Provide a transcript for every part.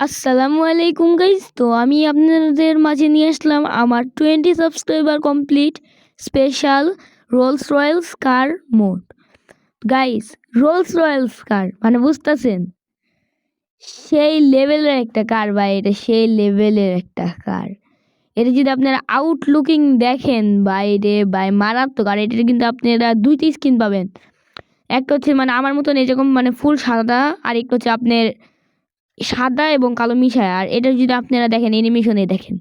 আসসালামু আলাইকুম গাইস তো আমি আপনাদের মাঝে নিয়ে আসলাম আমার twenty subscriber complete special Rolls Royce car mode guys Rolls Royce car মানে বুঝতেছেন? সেই লেভেলের একটা কার বা এটা সেই লেভেলের একটা কার এটা যদি আপনারা আউটলুকিং দেখেন বাইরে বা মারাত্মক। আর এটা কিন্তু আপনারা দুইটি স্কিন পাবেন। একটা হচ্ছে মানে আমার মতন এরকম মানে ফুল সাদা, আর একটা হচ্ছে আপনার সাদা এবং কালো মিশায়। আর এটা যদি আপনারা দেখেন অ্যানিমেশনে দেখেন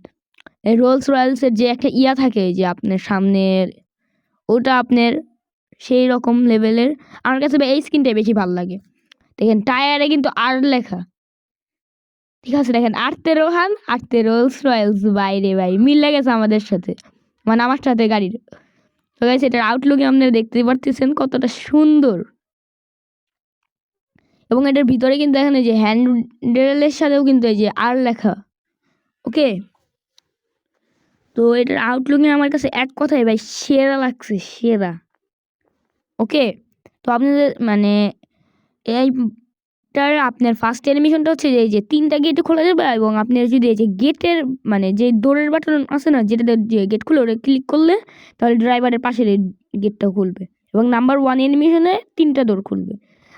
রোলস রয়েলসের যে একটা ইয়া থাকে যে আপনার সামনের, ওটা আপনার সেই রকম লেভেলের আমার কাছে এই স্কিনটাই বেশি ভালো লাগে। দেখেন টায়ারে কিন্তু আর লেখা। ঠিক আছে, দেখেন আটতে রোহান আটতে রোলস রয়েলস বাইরে ভাই মিল লেগেছে আমাদের সাথে। মানে আমার সাথে গাড়ির। তো গাইছে এটার আউটলুকে আপনারা দেখতে পারতেছেন কতটা সুন্দর। এবং এটার ভিতরে কিন্তু এখানে যে হ্যান্ডেলের সাথেও কিন্তু এই যে আর লেখা। ওকে? তো এটার আউটলুকে আমার কাছে এক কথাই ভাই, সেরা লাগছে, সেরা। ওকে? তো আপনাদের মানে এইটার আপনার ফার্স্ট অ্যানিমেশনটা হচ্ছে যে, এই যে তিনটা গেট খোলা যাবে এবং আপনার যদি এই যে গেটের মানে যে দৌড়ের বাটন আছে না, যেটা যে গেট খুলে ওটা ক্লিক করলে তাহলে ড্রাইভারের পাশের এই গেটটা খুলবে এবং নাম্বার ওয়ান অ্যানিমেশনে তিনটা দৌড় খুলবে।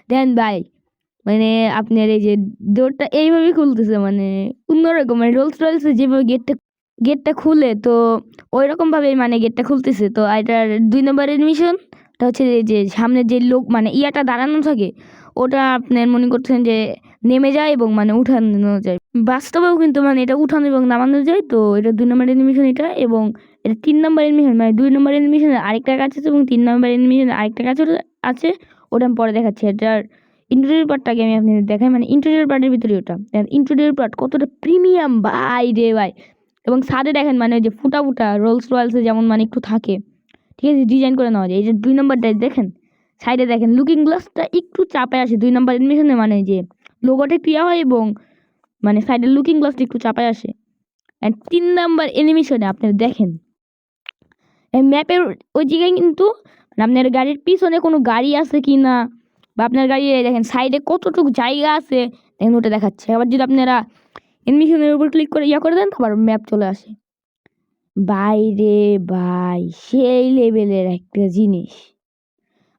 দেন বাই মানে আপনার এই যে ডোরটা এইভাবে খুলতেছে মানে অন্যরকম মানে রোলস রয়েলসে যেভাবে গেটটা গেটটা খুলে, তো ওই রকমভাবেই মানে গেটটা খুলতেছে। তো এটার দুই নম্বর এডমিশনটা হচ্ছে যে সামনে যে লোক মানে ইয়াটা দাঁড়ানো থাকে, ওটা আপনার মনে করছেন যে নেমে যায় এবং মানে উঠানো যায়। বাস্তবেও কিন্তু মানে এটা উঠানো এবং নামানো যায়, তো এটা দুই নম্বর এডমিশন এটা এবং এটা তিন নম্বর এডমিশন মানে দুই নম্বর এডমিশনে আরেকটা কাজ আছে এবং তিন নম্বর এডমিশনে আরেকটা কাজ আছে, ওটা আমি পরে দেখাচ্ছি। এটার ইন্টেরিয়র পার্টটাকে আমি আপনাদের দেখাই মানে ইন্টেরিয়র পার্টের ভিতরে ওটা। ইন্টেরিয়র পার্ট কতটা প্রিমিয়াম ভাই রে ভাই। এবং সাদে দেখেন মানে ওই যে ফুটা ফুটা রোলস রয়েলসে যেমন মানে একটু থাকে। ঠিক আছে ডিজাইন করে নেওয়া যায়। এই যে দুই নম্বরটাই দেখেন সাইডে দেখেন লুকিং গ্লাসটা একটু চাপে আসে। দুই নম্বর এডমিশনে মানে যে লোগোটা ক্রিয়া হয় এবং মানে সাইডের লুকিং গ্লাসটা একটু চাপে আসে। অ্যান্ড তিন নাম্বার অ্যানিমেশনে আপনারা দেখেন। ম্যাপের ওই জায়গায় কিন্তু মানে আপনার গাড়ির পিছনে কোনো গাড়ি আছে কি না বা আপনার গাড়ি দেখেন সাইডে কতটুকু জায়গা আছে, দেখেন ওটা দেখাচ্ছে। আবার যদি আপনারা এডমিশনের উপর ক্লিক করে ইয়া করে দেন আবার ম্যাপ চলে আসে। বাইরে ভাই, সেই লেভেলের একটা জিনিস।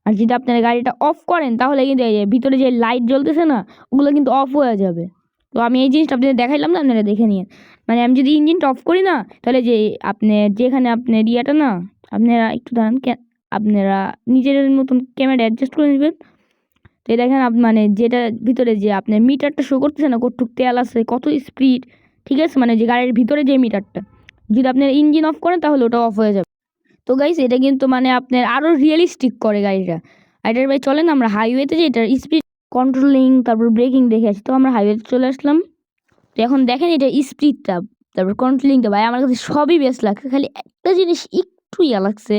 আর যদি আপনারা গাড়িটা অফ করেন, তাহলে কিন্তু এই যে ভিতরে যে লাইট জ্বলতেছে না, ওগুলো কিন্তু অফ হয়ে যাবে। তো আমি এই জিনিসটা আপনাদের দেখাইলাম না, আপনারা দেখে নিন। মানে আমি যদি ইঞ্জিনটা অফ করি না, তাহলে যে আপনার, যেখানে আপনার ইয়েটা না, আপনারা একটু দাঁড়ান আপনারা নিজের মতন ক্যামেরা অ্যাডজাস্ট করে নেবেন। তো এই দেখেন মানে যেটা ভিতরে যে আপনার মিটারটা শো করতেছে না কতটুক তেল আছে, কত স্পিড ঠিক আছে? মানে যে গাড়ির ভিতরে যে মিটারটা, যদি আপনার ইঞ্জিন অফ করেন তাহলে ওটা অফ হয়ে যাবে। তো গাইস এটা কিন্তু মানে আপনার আরও রিয়েলিস্টিক করে গাড়িটা। এটার ভাই চলেন, আমরা হাইওয়েতে যে এটার স্পিড কন্ট্রোলিং তারপর ব্রেকিং দেখে আসি। তো আমরা হাইওয়েতে চলে আসলাম। তো এখন দেখেন এটা স্পিডটা তারপর কন্ট্রোলিংটা ভাই, আমার কাছে সবই বেস্ট লাগছে। খালি একটা জিনিস একটু ইয়া লাগছে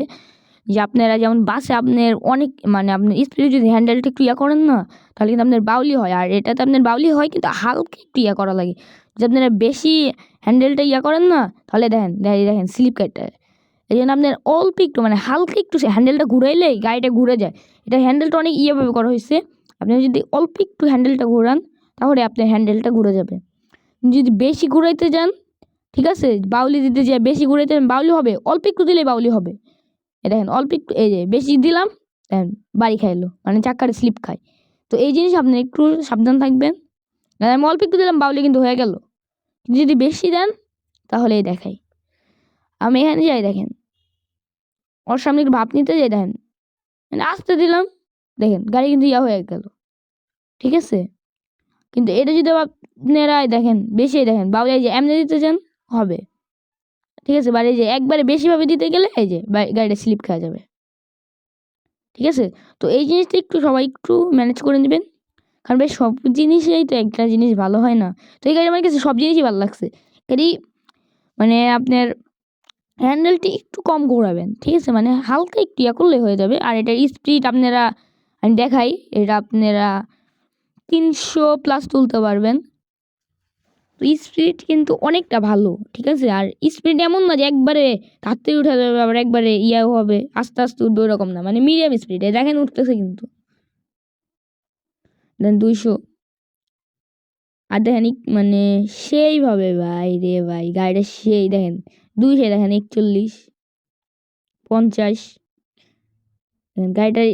যে আপনারা যেমন বাসে আপনার অনেক মানে আপনার স্পিডে যদি হ্যান্ডেলটা ইয়া করেন না, তাহলে কিন্তু আপনার বাউলি হয়। আর এটাতে আপনার বাউলি হয় কিন্তু হালকা ইয়া করা লাগে। যদি আপনারা বেশি হ্যান্ডেলটা ইয়া করেন না, তাহলে দেখেন দেখেন স্লিপ কাটটা এই জন্য আপনার অল্প একটু মানে হালকা একটু সে হ্যান্ডেলটা ঘুরাইলেই গাড়িটা ঘুরে যায়। এটা হ্যান্ডেলটা অনেক ইয়েভাবে করা হয়েছে। আপনি যদি অল্প একটু হ্যান্ডেলটা ঘোরান, তাহলে আপনার হ্যান্ডেলটা ঘুরে যাবে। যদি বেশি ঘুরাইতে যান, ঠিক আছে? বাউলি দিতে যায় বেশি ঘুরাইতে বাউলি হবে। অল্প একটু দিলেই বাউলি হবে। দেখেন, অল্প একটু, এই যে বেশি দিলাম, দেখেন, বাড়ি খাইলো মানে চাক্কারে স্লিপ খায়। তো এই জিনিস আপনি একটু সাবধান থাকবেন। আমি অল্প একটু দিলাম, বাউলি কিন্তু হয়ে গেল। যদি বেশি দেন তাহলে এই দেখাই। আমি এখানে যাই, দেখেন। ওর সামনে একটু ভাব নিতে যাই, দেখেন। মানে আসতে দিলাম, দেখেন, গাড়ি কিন্তু ইয়া হয়ে গেল। ঠিক আছে? কিন্তু এটা যদি আপনারা দেখেন, বেশি, দেখেন এই যে এমনি দিতে চান হবে। ঠিক আছে? বাড়ি যে একবারে বেশিভাবে দিতে গেলে এই যে গাড়িটা স্লিপ খাওয়া যাবে। ঠিক আছে? তো এই জিনিসটা একটু সবাই একটু ম্যানেজ করে নেবেন। কারণ বেশ সব জিনিসেই তো একটা জিনিস ভালো হয় না। তো এই গাড়ি আমার কাছে সব জিনিসই ভালো লাগছে। গাড়ি মানে আপনার হ্যান্ডেলটি একটু কম ঘোরাবেন। ঠিক আছে? মানে হালকা একটু ইয়া করলে হয়ে যাবে। আর এটার স্পিড আপনারা, আমি দেখাই, এটা আপনারা তিনশো প্লাস তুলতে পারবেন। স্পিড কিন্তু অনেকটা ভালো, ঠিক আছে? আর স্পিড এমন না যে একবারে তাড়াতাড়ি উঠে যাবে, আবার একবারে ইয়াও হবে, আস্তে আস্তে উঠবে ওরকম না মানে মিডিয়াম স্পিডে দেখেন উঠতেছে কিন্তু। দেন দুইশো। আর দেখেন মানে সেইভাবে ভাই রে ভাই, গাড়িটা সেই দেখেন, দুইশো দেখেন, একচল্লিশ, পঞ্চাশ। গাড়িটার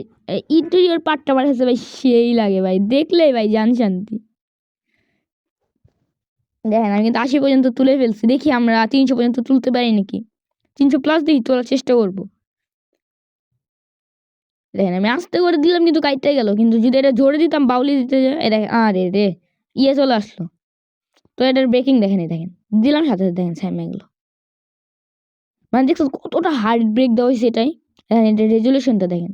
ইন্টেরিয়র পার্টটা কাছে ভাই সেই লাগে ভাই দেখলেই ভাই জান শান্তি। দেখেন, আমি কিন্তু আশি পর্যন্ত তুলে ফেলছি। দেখি আমরা তিনশো পর্যন্ত তুলতে পারি নাকি? তিনশো প্লাস দেখি তোলার চেষ্টা করব। দেখেন, আমি আস্তে করে দিলাম, কিন্তু কাইটটাই গেল। কিন্তু যদি এটা জোরে দিতাম, বাউলি দিতে দেখেন, আরে রে ইয়ে চলে আসলো। তো এটার ব্রেকিং দেখেন দেখেন। দিলাম সাথে সাথে, দেখেন স্যামে গেলো মানে দেখছ কতটা হার্ড ব্রেক দেওয়া হয়েছে এটাই। দেখেন এটা রেজুলেশনটা দেখেন।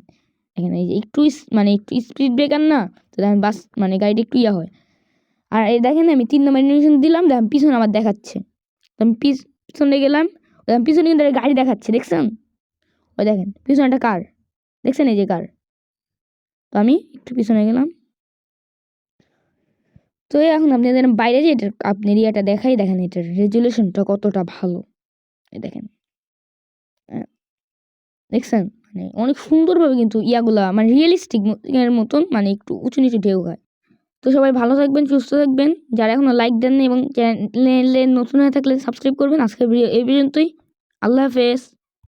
দেখেন, এই যে একটু মানে একটু স্পিড ব্রেকার না, তো দেখেন, বাস মানে গাড়িটা একটু ইয়া হয়। আর এই দেখেন আমি তিন নম্বর ইন্ডিকেশন দিলাম দেখেন পিছনে আমার দেখাচ্ছে। আমি পিছ- পিছনে গেলাম দেখেন পিছনে কিন্তু গাড়ি দেখাচ্ছে দেখছেন? ওই দেখেন পিছনে একটা কার দেখছেন এই যে কার তো আমি একটু পিছনে গেলাম। তো এখন আপনাদের বাইরে যে এটা আপনার ইয়াটা দেখাই দেখেন এটার রেজুলেশনটা কতটা ভালো। এই দেখেন। আহ, দেখছেন? মানে অনেক সুন্দরভাবে কিন্তু ইয়াগুলা মানে রিয়েলিস্টিক এর মতন মানে একটু উঁচু নিচু ঢেউ হয়। তো সবাই ভালো থাকবেন, সুস্থ থাকবেন। যারা এখনও লাইক দেননি এবং চ্যানেলে নতুন হয়ে থাকলে সাবস্ক্রাইব করবেন। আজকের ভিডিও এই পর্যন্তই। আল্লাহ হাফেজ।